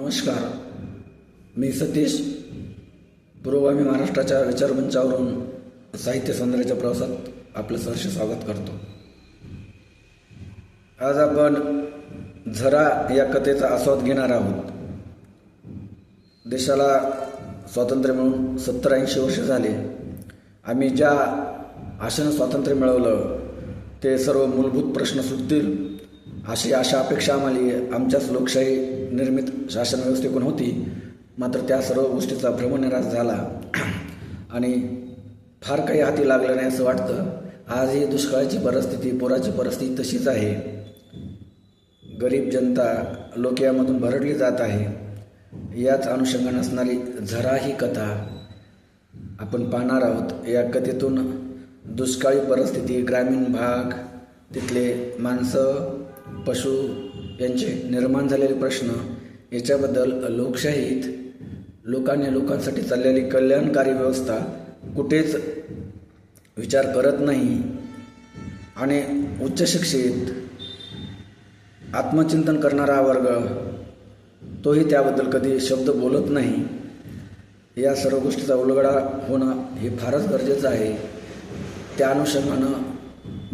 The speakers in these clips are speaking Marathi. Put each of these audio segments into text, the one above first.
नमस्कार. मी सतीश. पुरोगामी महाराष्ट्राच्या विचारमंचावरून साहित्य सौंदर्याच्या प्रवासात आपलं सहर्ष स्वागत करतो. आज आपण झरा या कथेचा आस्वाद घेणार आहोत. देशाला स्वातंत्र्य मिळून सत्तर ऐंशी वर्ष झाले. आम्ही ज्या आशेनं स्वातंत्र्य मिळवलं ते सर्व मूलभूत प्रश्न सुटतील अशी आशा अपेक्षा आम्हाला आमच्याच लोकशाही निर्मित शासन व्यवस्थेकडून होती. मात्र त्या सर्व गोष्टीचा भ्रमनिराश झाला. आणि फार काही हाती लागलं नाही असं वाटतं. आजही दुष्काळाची परिस्थिती पुराची परिस्थिती तशीच आहे. गरीब जनता लोक यामधून भरडली जात आहे. याच अनुषंगाने असणारी झरा ही कथा आपण पाहणार आहोत. या कथेतून दुष्काळी परिस्थिती ग्रामीण भाग तिथले माणसं पशु यांचे निर्माण झालेले प्रश्न याच्याबद्दल लोकशाहीत लोकांनी लोकांसाठी चाललेली कल्याणकारी व्यवस्था कुठेच विचार करत नाही. आणि उच्च शिक्षित आत्मचिंतन करणारा वर्ग तोही त्याबद्दल कधी शब्द बोलत नाही. या सर्व गोष्टीचा उलगडा होणं हे फारच गरजेचं आहे. त्या अनुषंगानं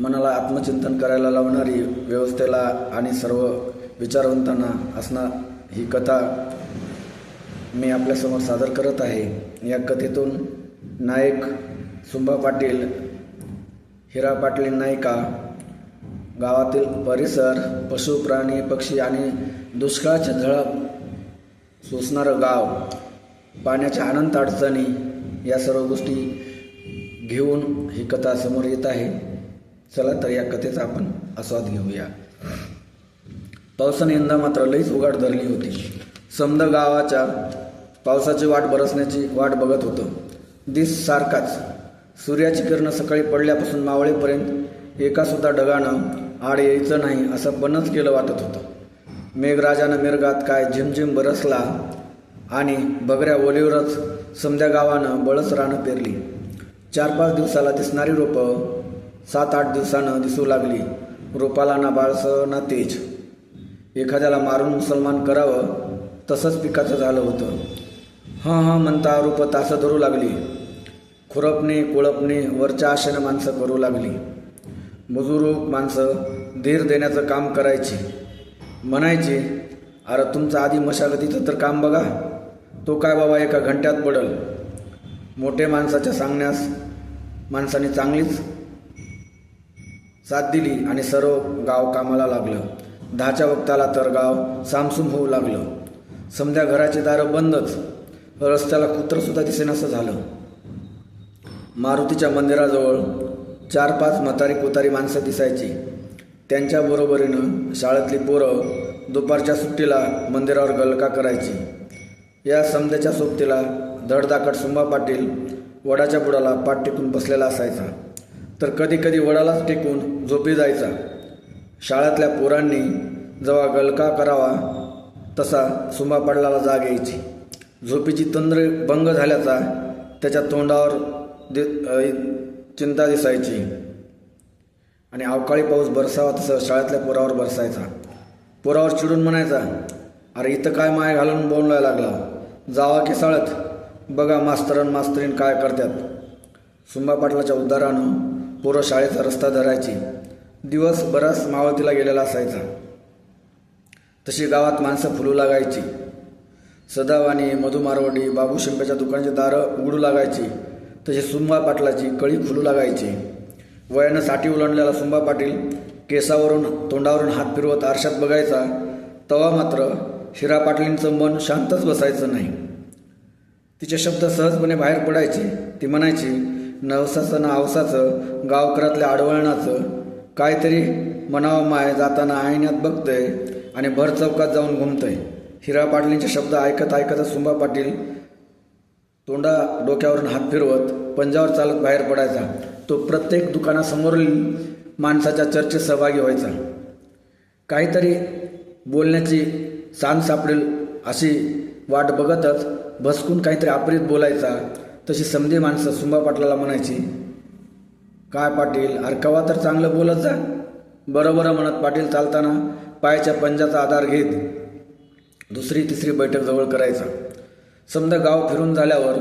मनाला आत्मचिंतन करायला लावणारी व्यवस्थेला आणि सर्व विचारवंतांना असणार ही कथा मी आपल्यासमोर सादर करत आहे. या कथेतून नायक सुंबा पाटील हिरा पाटील नायिका गावातील परिसर पशु प्राणी पक्षी आणि दुष्काळाचे झळप सोसणारं गाव पाण्याच्या अनंत अडचणी या सर्व गोष्टी घेऊन ही कथा समोर येत आहे. चला तर या कथेचा आपण आस्वाद घेऊया. पावसाने यंदा मात्र लईच उघाड धरली होती. समद गावाच्या पावसाची वाट बरसण्याची वाट बघत होतं. दिस सारखाच. सूर्याची किरणं सकाळी पडल्यापासून मावळेपर्यंत एकासुद्धा ढगानं आड यायचं नाही असं बनच केलं वाटत होतं. मेघराजानं मिरगात काय झिमझिम बरसला आणि बगऱ्या ओलीवरच समद्या गावानं बळस रानं पेरली. चार पाच दिवसाला दिसणारी रोपं सात आठ दिवसानं दिसू लागली. रोपाला ना बाळसं ना तेज. एखाद्याला मारून मुसलमान करावं तसंच पिकाचं झालं होतं. हां हां म्हणता रूप तासं धरू लागली. खुरपणे कोळपणे वरच्या आशेनं माणसं करू लागली. मजुरूक माणसं धीर देण्याचं काम करायची. म्हणायची अरे तुमचं आधी मशागतीचं तर काम बघा. तो काय बाबा एका घंट्यात पडल. मोठे माणसाच्या सांगण्यास माणसाने चांगलीच साथ दिली आणि सर्व गाव कामाला लागलं. दहाच्या वक्ताला तर गाव सामसूम होऊ लागलं. समध्या घराचे दारं बंदच रस्त्याला कुत्रंसुद्धा दिसेनासं झालं. मारुतीच्या मंदिराजवळ चार पाच म्हातारी कोतारी माणसं दिसायची. त्यांच्या बरोबरीनं शाळेतली पोरं दुपारच्या सुट्टीला मंदिरावर गलका करायची. या समध्याच्या सोबतीला धडधाकट सुंबा पाटील वडाच्या बुडाला पाठ टेकून बसलेला असायचा. तर कधी कधी वडालाच टेकून झोपी जायचा. शाळेतल्या पोरांनी जेव्हा गलका करावा तसा सुंबा पडलाला जाग यायची. झोपीची तंद्र भंग झाल्याचा त्याच्या तोंडावर दि चिंता दिसायची. आणि अवकाळी पाऊस बरसावा तसं शाळेतल्या पोरावर बरसायचा. पोरावर चिडून म्हणायचा अरे इथं काय माय घालून बोलायला लागला? जावा की साळत? बघा मास्तरन मास्तरीन काय करतात सुंबा पाटलाच्या उद्धारानं पोरं शाळेचा रस्ता धरायची. दिवस बराच मावळतीला गेलेला असायचा. तशी गावात माणसं फुलू लागायची. सदावानी मधुमारवडी बाबू शिंप्याच्या दुकानाची दारं उघडू लागायची. तशी सुंबा पाटलाची कळी फुलू लागायची. वयानं साठी उलंडलेला सुंबा पाटील केसावरून तोंडावरून हात फिरवत आरशात बघायचा. तवा मात्र शिरा पाटलींचं मन शांतच बसायचं नाही. तिचे शब्द सहजपणे बाहेर पडायचे. ती म्हणायची नवसाचं ना आवसाचं गावकरातल्या आडवळणाचं काहीतरी मनावं माय जाताना आयण्यात बघतंय आणि भर चौकात जाऊन घुमतंय. हिरा पाटलींचे शब्द ऐकत ऐकत सुंबा पाटील तोंडा डोक्यावरून हात फिरवत पंजावर चालत बाहेर पडायचा. तो प्रत्येक दुकानासमोरील माणसाच्या चर्चेत सहभागी व्हायचा. काहीतरी बोलण्याची सांग सापडेल अशी वाट बघतच भसकून काहीतरी आपरीत बोलायचा. तशी समधी माणसं सुंबा पाटलाला म्हणायची काय पाटील अरे कवा तर चांगलं बोलत जा. बरोबर म्हणत पाटील चालताना पायाच्या पंजाचा आधार घेत दुसरी तिसरी बैठक जवळ करायचा. समजा गाव फिरून झाल्यावर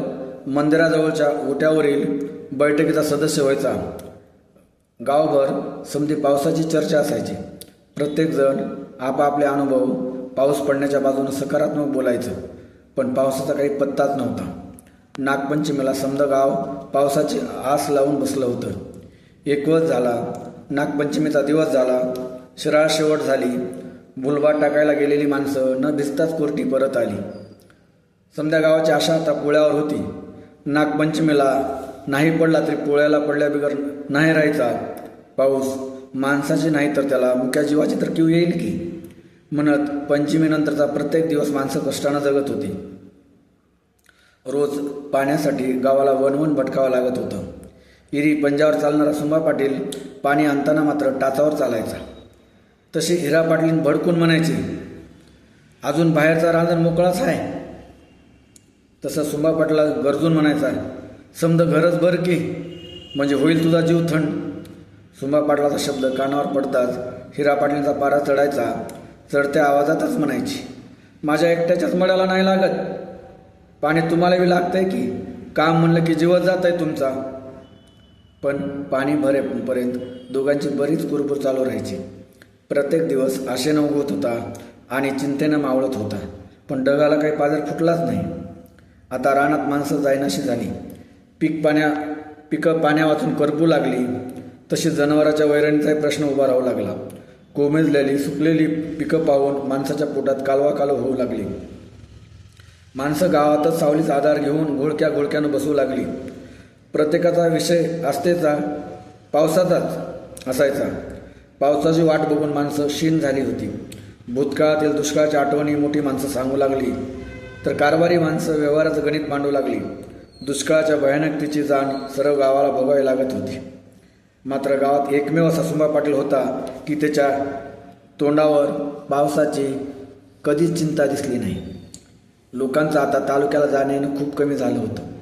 मंदिराजवळच्या ओट्यावरील बैठकीचा सदस्य व्हायचा. गावभर समधी पावसाची चर्चा असायची. प्रत्येकजण आपापले अनुभव पाऊस पडण्याच्या बाजूने सकारात्मक बोलायचं. पण पावसाचा काही पत्ताच नव्हता. नागपंचमीला समजा गाव पावसाची आस लावून बसलं होतं. एकवत झाला नागपंचमीचा दिवस झाला शिराळ शेवट झाली भुलबा टाकायला गेलेली माणसं न भिजताच कोरटी परत आली. समजा गावाची आशा आता पोळ्यावर होती. नागपंचमीला नाही पडला तरी पोळ्याला पडल्या बिगर नाही राहायचा. पाऊस माणसाची नाही तर त्याला मुक्या जीवाची तर किव येईल की? म्हणत पंचमीनंतरचा प्रत्येक दिवस माणसं कष्टानं जगत होती. रोज पाण्यासाठी गावाला वणवण भटकावं लागत होतं. इरी पंजावर चालणारा सुंभा पाटील पाणी आणताना मात्र टाचावर चालायचा. तशी हिरा पाटील भडकून म्हणायची अजून बाहेरचा रांजण मोकळाच आहे. तसं सुंभा पाटला गरजून म्हणायचा समद घरच भर की म्हणजे होईल तुझा जीव थंड. सुंभा पाटलाचा शब्द कानावर पडताच हिरा पाटलींचा पारा चढायचा चढत्या आवाजातच म्हणायची माझ्या एकट्याच्याच मळ्याला नाही लागत. पाणी तुम्हाला बी लागतंय की? काम म्हणलं की जीवच जात आहे तुमचा. पण पाणी भरेपर्यंत दोघांची बरीच कुरबुर चालू राहायची. प्रत्येक दिवस आशेनं उगवत होता आणि चिंतेनं मावळत होता. पण डगाला काही पाजर फुटलाच नाही. आता रानात माणसं जायनाशी झाली. पीक पाण्या पिकं पाण्या वाचून करपू लागली. तशी जनावराच्या वैरणीचाही प्रश्न उभा राहू लागला. कोमेजलेली सुकलेली पिकं पाहून माणसाच्या पोटात कालवा कालव होऊ लागली. माणसं गावातच सावलीचा आधार घेऊन घोळक्या घोळक्यानं बसू लागली. प्रत्येकाचा विषय असतेचा पावसाचाच असायचा. पावसाची वाट बघून माणसं क्षीण झाली होती. भूतकाळातील दुष्काळाच्या आठवणी मोठी माणसं सांगू लागली. तर कारभारी माणसं व्यवहाराचं गणित मांडू लागली. दुष्काळाच्या भयानकतेची जाण सर्व गावाला भोगावी लागत होती. मात्र गावात एकमेव असा पाटील होता की त्याच्या तोंडावर पावसाची कधीच चिंता दिसली नाही. लोकांचं आता तालुक्याला जाणे येणं खूप कमी झालं होतं.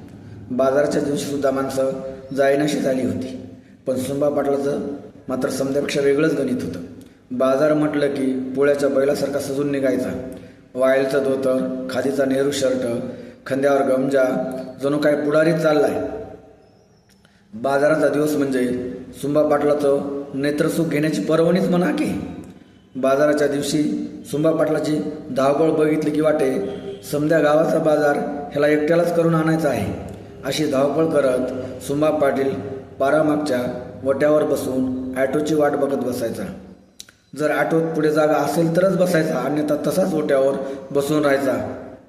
बाजाराच्या दिवशीसुद्धा माणसं जायनाशी झाली होती. पण सुंबा पाटलाचं मात्र समजापेक्षा वेगळंच गणित होतं. बाजार म्हटलं की पोळ्याच्या बैलासारखा सजून निघायचा. वायलचं धोतर खादीचा नेहरू शर्ट खांद्यावर गमजा जणू काय पुढारीच चाललाय. बाजाराचा दिवस म्हणजे सुंबा पाटलाचं नेत्रसुख घेण्याची पर्वणीच म्हणा की. बाजाराच्या दिवशी सुंबा पाटलाची धावपळ बघितली की वाटे समध्या गावाचा बाजार ह्याला एकट्यालाच करून आणायचा आहे. अशी धावपळ करत सुंबा पाटील पारामागच्या वट्यावर बसून ॲटोची वाट बघत बसायचा. जर ॲटोत पुढे जागा असेल तरच बसायचा अन्यथा तसाच ओट्यावर बसून राहायचा.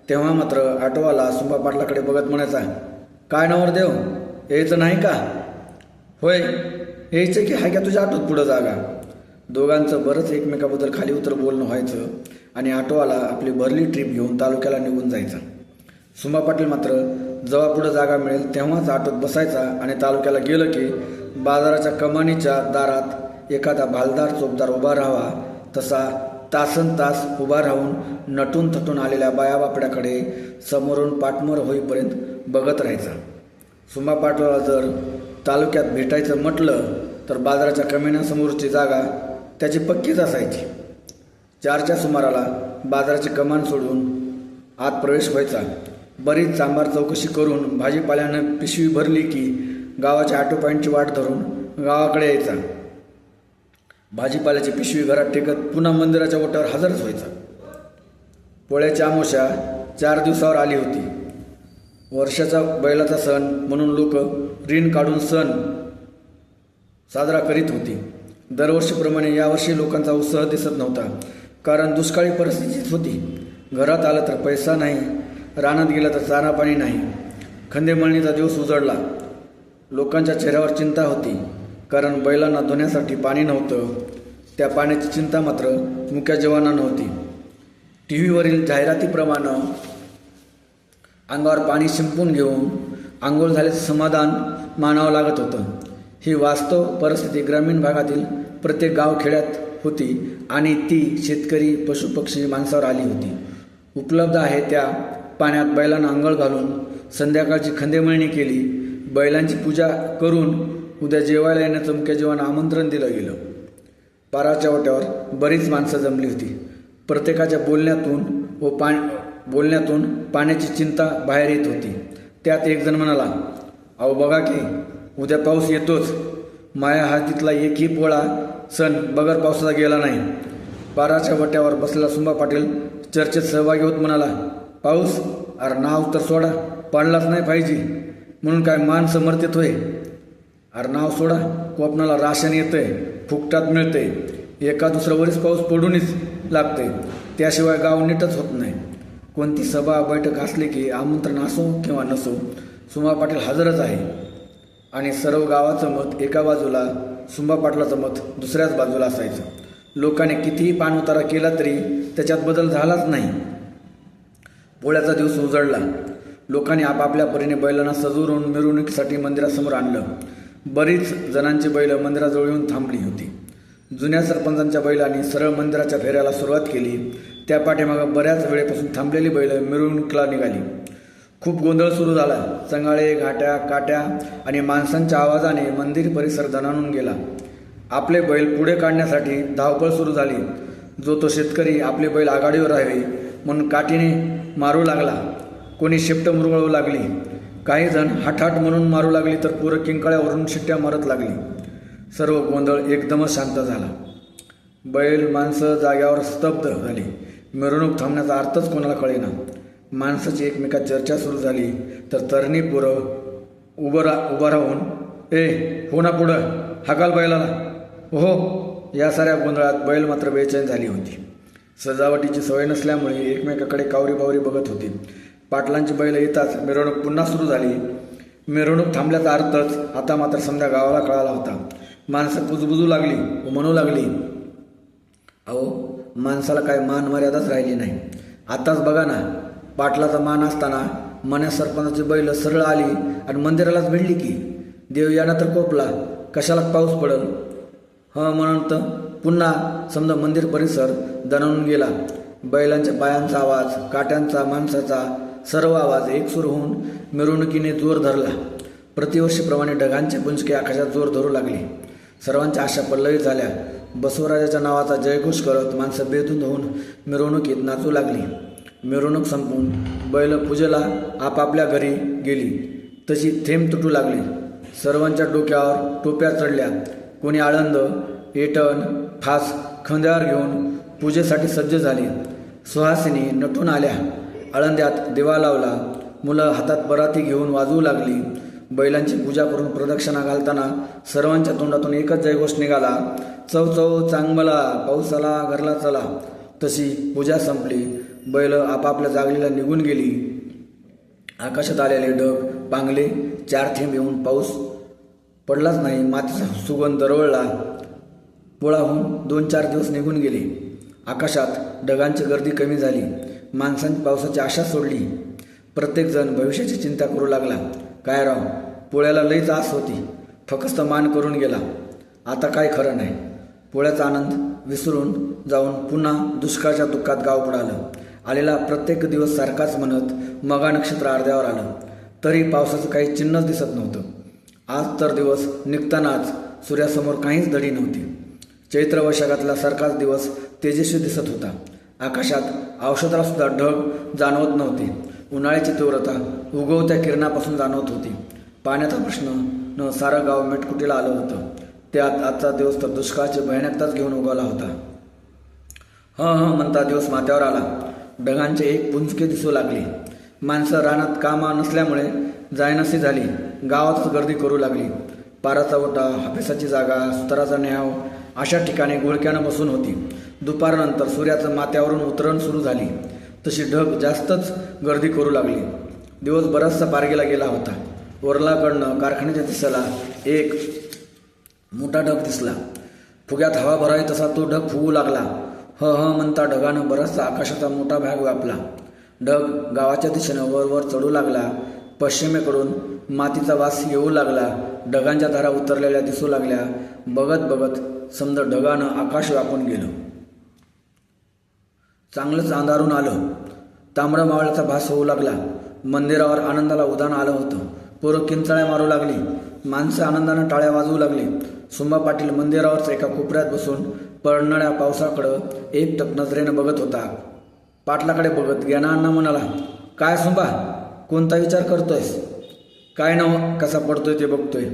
तेव्हा मात्र ॲटोवाला सुंबा पाटलाकडे बघत म्हणायचा काय नवर देव यायचं नाही का? होय यायचं की हाय का तुझ्या ऑटोत पुढं जागा? दोघांचं बरंच एकमेकाबद्दल खाली उतर बोलणं व्हायचं आणि ऑटोवाला आपली भरली ट्रीप घेऊन तालुक्याला निघून जायचा. सुमा पाटील मात्र जेव्हा पुढं जागा मिळेल तेव्हाच आटोत बसायचा आणि तालुक्याला गेलं की बाजाराच्या कमानीच्या दारात एखादा भालदार चोपदार उभा राहावा. तसा तासन तास उभा राहून नटून थटून आलेल्या बायाबापड्याकडे समोरून पाठमोर होईपर्यंत बघत राहायचा. सुमा पाटोला जर तालुक्यात भेटायचं म्हटलं तर बाजाराच्या कमान्यासमोरची जागा त्याची पक्कीच असायची. चारच्या सुमाराला बाजाराची कमान सोडून आत प्रवेश व्हायचा. बरीच सांबार चौकशी करून भाजीपाल्यानं पिशवी भरली की गावाच्या ऑटो पॉईंटची वाट धरून गावाकडे यायचा. भाजीपाल्याची पिशवी घरात टेकत पुन्हा मंदिराच्या ओटावर हजरच व्हायचा. पोळ्याची आमोशा चार दिवसावर आली होती. वर्षाचा बैलाचा सण म्हणून लोक ऋण काढून सण साजरा करीत होती. दरवर्षीप्रमाणे यावर्षी लोकांचा उत्साह दिसत नव्हता कारण दुष्काळी परिस्थितीच होती. घरात आलं तर पैसा नाही रानात गेला तर चारा पाणी नाही. खंदेमळणीचा दिवस उजडला. लोकांच्या चेहऱ्यावर चिंता होती कारण बैलांना धुण्यासाठी पाणी नव्हतं. त्या पाण्याची चिंता मात्र मुख्या जवाना नव्हती. टी व्हीवरील जाहिरातीप्रमाणे अंगावर पाणी शिंपून घेऊन आंघोळ झाल्याचं समाधान मानावं लागत होतं. ही वास्तव परिस्थिती ग्रामीण भागातील प्रत्येक गावखेड्यात होती आणि ती शेतकरी पशुपक्षी माणसावर आली होती. उपलब्ध आहे त्या पाण्यात बैलांना आंघोळ घालून संध्याकाळची खंदेमळणी केली. बैलांची पूजा करून उद्या जेवायला येण्याचं मुख्य जेवण आमंत्रण दिलं गेलं. पाराच्या वाट्यावर बरीच माणसं जमली होती. प्रत्येकाच्या बोलण्यातून व पा बोलण्यातून पाण्याची चिंता बाहेर येत होती. त्यात एक जण म्हणाला अहो बघा की उद्या पाऊस येतोच. माया हातीतला एकही पोळा सण बगर पावसाचा गेला नाही. पाराच्या वट्यावर बसलेला सुंबा पाटील चर्चेत सहभागी होत म्हणाला पाऊस अरे नाव तर सोडा पडलाच नाही पाहिजे. म्हणून काय मान समर्थित होय? अरे नाव सोडा कोपणाला राशन येतंय फुकटात मिळतंय. एका दुसऱ्या वरीस पाऊस पडूनच लागतंय. त्याशिवाय गाव नीटच होत नाही. कोणती सभा बैठक असली की आमंत्रण असो किंवा नसो सुमा पाटील हजरच आहे. आणि सर्व गावाचं मत एका बाजूला सुंबा पाटलाचं मत दुसऱ्याच बाजूला असायचं. लोकांनी कितीही पाणउतारा केला तरी त्याच्यात बदल झालाच नाही. पोळ्याचा दिवस उजळला. लोकांनी आपापल्या परीने बैलांना सजवून मिरवणुकीसाठी मंदिरासमोर आणलं. बरीच जणांची बैलं मंदिराजवळ येऊन थांबली होती. जुन्या सरपंचांच्या बैलांनी सरळ मंदिराच्या फेऱ्याला सुरुवात केली. त्या पाठीमागं बऱ्याच वेळेपासून थांबलेली बैलं मिरवणुकीला निघाली. खूप गोंधळ सुरू झाला. चंगाळे घाट्या काट्या आणि माणसांच्या आवाजाने मंदिर परिसर दणाणून गेला. आपले बैल पुढे काढण्यासाठी धावपळ सुरू झाली. जो तो शेतकरी आपले बैल आघाडीवर राहावे म्हणून काठीने मारू लागला. कोणी शेपट मुरगळू लागली. काही जण हठाट म्हणून मारू लागली तर पुरं किंकाळ्यावरून शिट्ट्या मारत लागली. सर्व गोंधळ एकदमच शांत झाला. बैल माणसं जाग्यावर स्तब्ध झाली. मिरवणूक थांबण्याचा अर्थच कोणाला कळेना. माणसाची एकमेकात चर्चा सुरू झाली तर तरणी पोरं उभं रा उभं राहून ए हो ना पुढं. हाकाल बैलाला. हो या साऱ्या गोंधळात बैल मात्र बेचैन झाली होती. सजावटीची सवय नसल्यामुळे एकमेकाकडे कावरी बावरी बघत होती. पाटलांची बैल येताच मिरवणूक पुन्हा सुरू झाली. मिरवणूक थांबल्याचा अर्थच आता मात्र समजा गावाला कळाला होता. माणसं कुजबुजू लागली म्हणू लागली. अहो माणसाला काय मान मर्यादाच राहिली नाही. आताच बघा ना पाटलाचा मान असताना मन्या सरपंचाची बैल सरळ आली आणि मंदिरालाच भिडली की? देव यानं तर कोपला कशाला पाऊस पडल? हं म्हणून तर पुन्हा समजा मंदिर परिसर दणावून गेला. बैलांच्या पायांचा आवाज काट्यांचा माणसाचा सर्व आवाज एकसूर होऊन मिरवणुकीने जोर धरला. प्रतिवर्षीप्रमाणे ढगांचे पुंजके आकाशात जोर धरू लागले. सर्वांच्या आशा पल्लवी झाल्या. बसवराजाच्या नावाचा जयघोष करत माणसं बेधुंद होऊन मिरवणुकीत नाचू लागली. मिरवणूक संपून बैल पूजेला आपापल्या घरी गेली. तशी थेंब तुटू लागली. सर्वांच्या डोक्यावर टोप्या चढल्या. कोणी आळंद एटण फास खंद्यावर घेऊन पूजेसाठी सज्ज झाली. सुहासिनी नटून आल्या. आळंद्यात दिवा लावला. मुलं हातात बराती घेऊन वाजवू लागली. बैलांची पूजा करून प्रदक्षिणा घालताना सर्वांच्या तोंडातून एकच जयघोष निघाला. चव चव चांगला पाऊस आला घरला चला. तशी पूजा संपली. बैल आपापल्या जागलीला निघून गेली. आकाशात आलेले ढग पांगले चार थेंब येऊन पाऊस पडलाच नाही. मातीचा सुगंध दरवळला. पोळाहून दोन चार दिवस निघून गेले. आकाशात ढगांची गर्दी कमी झाली. माणसांनी पावसाची आशा सोडली. प्रत्येकजण भविष्याची चिंता करू लागला. काय राव पोळ्याला लईच आस होती. फकस्त मान करून गेला. आता काय खरं नाही. पोळ्याचा आनंद विसरून जाऊन पुन्हा दुष्काळच्या दुःखात गाव बुडालं आलेला प्रत्येक दिवस सारखाच म्हणत मगा नक्षत्र अर्ध्यावर आलं. तरी पावसाचं काही चिन्हच दिसत नव्हतं. आज तर दिवस निघतानाच सूर्यासमोर काहीच धडी नव्हती. चैत्र वैशाखातला सारखाच दिवस तेजस्वी दिसत होता. आकाशात औषधाला सुद्धा ढग जाणवत नव्हते. उन्हाळ्याची तीव्रता उगवत्या किरणापासून जाणवत होती. पाण्याचा प्रश्न न सारं गाव मेटकुटीला आलं होतं. त्यात आजचा दिवस तर दुष्काळाची भयानकताच घेऊन उगवला होता. हं हं म्हणता दिवस माथ्यावर आला. ढगांचे एक पुंजके दिसू लागले. माणसं रानात कामा नसल्यामुळे जायनासी झाली. गावातच गर्दी करू लागली. पाराचा ओटा हफेसाची जागा सुताराचा न्याव अशा ठिकाणी घोळक्यानं बसून होती. दुपारनंतर सूर्याचं माथ्यावरून उतरण सुरू झाली. तशी ढग जास्तच गर्दी करू लागली. दिवस बराचसा पारगेला गेला होता. वरलाकडनं कारखान्याच्या दिसाला एक मोठा ढग दिसला. फुग्यात हवा भरावी तसा तो ढग फुगू लागला. ह ह म्हणता ढगानं बराचसा आकाशाचा मोठा भाग व्यापला. ढग गावाच्या दिशेनं वर वर चढू लागला. पश्चिमेकडून मातीचा वास येऊ लागला. ढगांच्या धारा उतरलेल्या दिसू लागल्या. बघत बघत समजा ढगानं आकाश व्यापून गेलं. चांगलंच अंधारून आलं. तांबडा मावळ्याचा भास होऊ लागला. मंदिरावर आनंदाला उदान आलं होतं. पोरं किंचाळ्या मारू लागली. माणसं आनंदानं टाळ्या वाजवू लागली. सुंबा पाटील मंदिरावरच एका कोपऱ्यात बसून पडणाऱ्या पावसाकडं एकटक नजरेनं बघत होता. पाटलाकडे बघत ज्ञानांना म्हणाला काय सुंबा कोणता विचार करतोयस? काय नव कसा पडतोय ते बघतोय.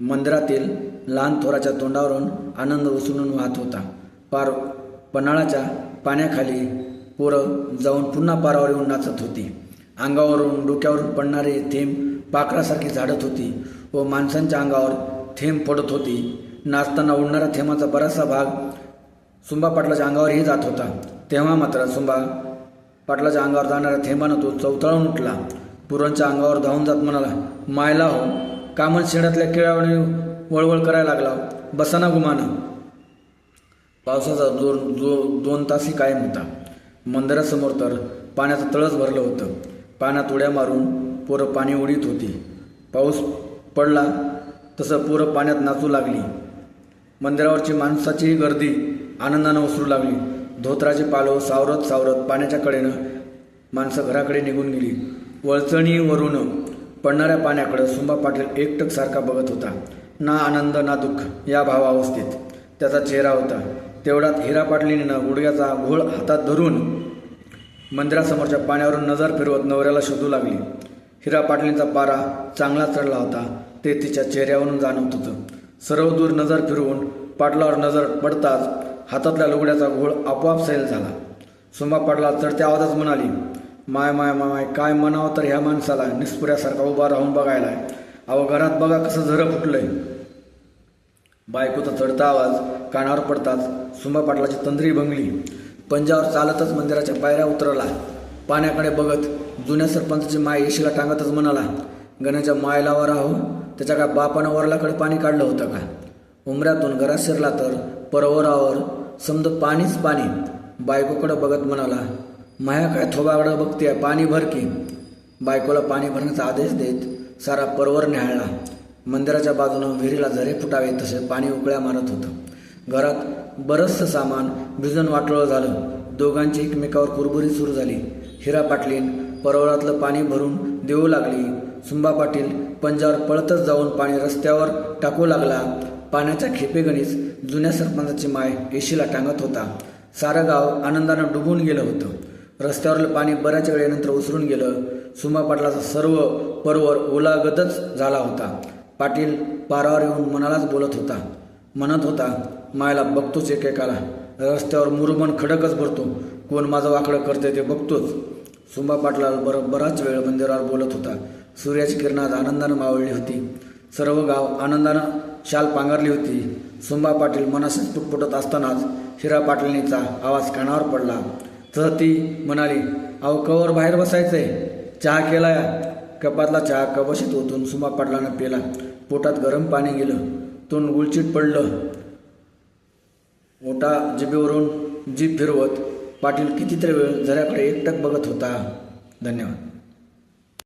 मंदिरातील लहान थोराच्या तोंडावरून आनंद उसळून वाहत होता. पार पन्हाळाच्या पाण्याखाली पोरं जाऊन पुन्हा पारावर येऊन नाचत होती. अंगावरून डोक्यावरून पडणारे थेंब पाखरासारखी झाडत होती व माणसांच्या अंगावर थेंब पडत होती. नाचताना उडणाऱ्या थेंबाचा बराचसा भाग सुंबा पाटलाच्या अंगावरही जात होता. तेव्हा मात्र सुंबा पाटलाच्या अंगावर जाणाऱ्या थेंबानं तो चवतळून उठला. पुरांच्या अंगावर धावून जात म्हणाला मायला हो कामन शेणातल्या केळावणी वळवळ करायला लागला. बसाना गुमानं. पावसाचा जोर जो दोन तासही कायम होता. मंदिरासमोर तर पाण्याचं तळस भरलं होतं. पाण्यात उड्या मारून पोरं पाणी उडीत होती. पाऊस पडला तसं पोरं पाण्यात नाचू लागली. मंदिरावरची माणसाचीही गर्दी आनंदानं उसरू लागली. धोत्राचे पालव सावरत सावरत पाण्याच्या कडेनं माणसं घराकडे निघून गेली. वळचणीवरून पडणाऱ्या पाण्याकडं सुंबा पाटील एकटक सारखा बघत होता. ना आनंद ना दुःख या भावावस्थेत. त्याचा चेहरा होता. तेवढ्यात हिरा पाटलीनं गुडघ्याचा घोळ हातात धरून मंदिरासमोरच्या पाण्यावरून नजर फिरवत नवऱ्याला शोधू लागली. हिरा पाटलींचा पारा चांगला चढला होता. ते तिच्या चेहऱ्यावरून जाणवत होतं. सर्व दूर नजर फिरवून पाटलावर नजर पडताच हातातल्या लुगड्याचा घोळ आपोआप सैल झाला. सुमा पाटला चढत्या आवाजात म्हणाली माय माय माय माय काय म्हणावं तर ह्या माणसाला निष्पुऱ्यासारखा उभा राहून बघायला अहो घरात बघा कसं झरं फुटलंय. बायकोचा चढता आवाज कानावर पडताच सुंबा पाटलाची तंद्री भंगली पंजावर चालतच मंदिराच्या पायऱ्या उतरला. पाण्याकडे बघत जुन्या सरपंचाची माय येशीला टांगतच म्हणाला गण्याच्या मायला वर आहो त्याच्या काय बापानं वरलाकडे पाणी काढलं होतं का? उमऱ्यातून घरात शिरला तर परवरावर समद पाणीच पाणी. बायकोकडं बघत म्हणाला माया काय थोबाकडं बघते पाणी भर की. बायकोला पाणी भरण्याचा आदेश देत सारा परवर न्याळला मंदिराच्या बाजूनं विहिरीला झरे फुटावे तसे पाणी उकळ्या मारत होतं. घरात बरंचसं सामान भिजून वाटोळं झालं. दोघांची एकमेकावर कुरबुरी सुरू झाली. हिरा पाटलीन परवरातलं पाणी भरून देऊ लागली. सुंबा पाटील पंजावर पळतच जाऊन पाणी रस्त्यावर टाकू लागला. पाण्याच्या खेपेगणीस जुन्या सरपंचाची माय येशीला टांगत होता. सारं गाव आनंदानं डुबून गेलं होतं. रस्त्यावरलं पाणी बऱ्याच वेळेनंतर उसरून गेलं. सुमा पाटलाचा सर्व परवर ओलागतच झाला होता. पाटील पारावर येऊन मनालाच बोलत होता. म्हणत होता मायला बघतोच एकेकाला. रस्त्यावर मुरुमन खडकच भरतो. कोण माझं वाकडं करते ते बघतोच. सुंबा पाटला बर बराच वेळ मंदिरावर बोलत होता. सूर्याची किरणात आनंदानं मावळली होती. सर्व गाव आनंदानं शाल पांघरली होती. सुंबा पाटील मनाशीच पुटपुटत असतानाच हिरा पाटलीचा आवाज कानावर पडला. तर ती म्हणाली अहो कवर बाहेर बसायचंय. चहा केलाय कपातला चहा कबशीत ओतून सुमा पडलानं पेला. पोटात गरम पाणी गेलं. तोंड गुळचीट पडलं. ओटा जिभेवरून जीभ फिरवत पाटील कितीतरी वेळ झऱ्याकडे एकटक बघत होता. धन्यवाद.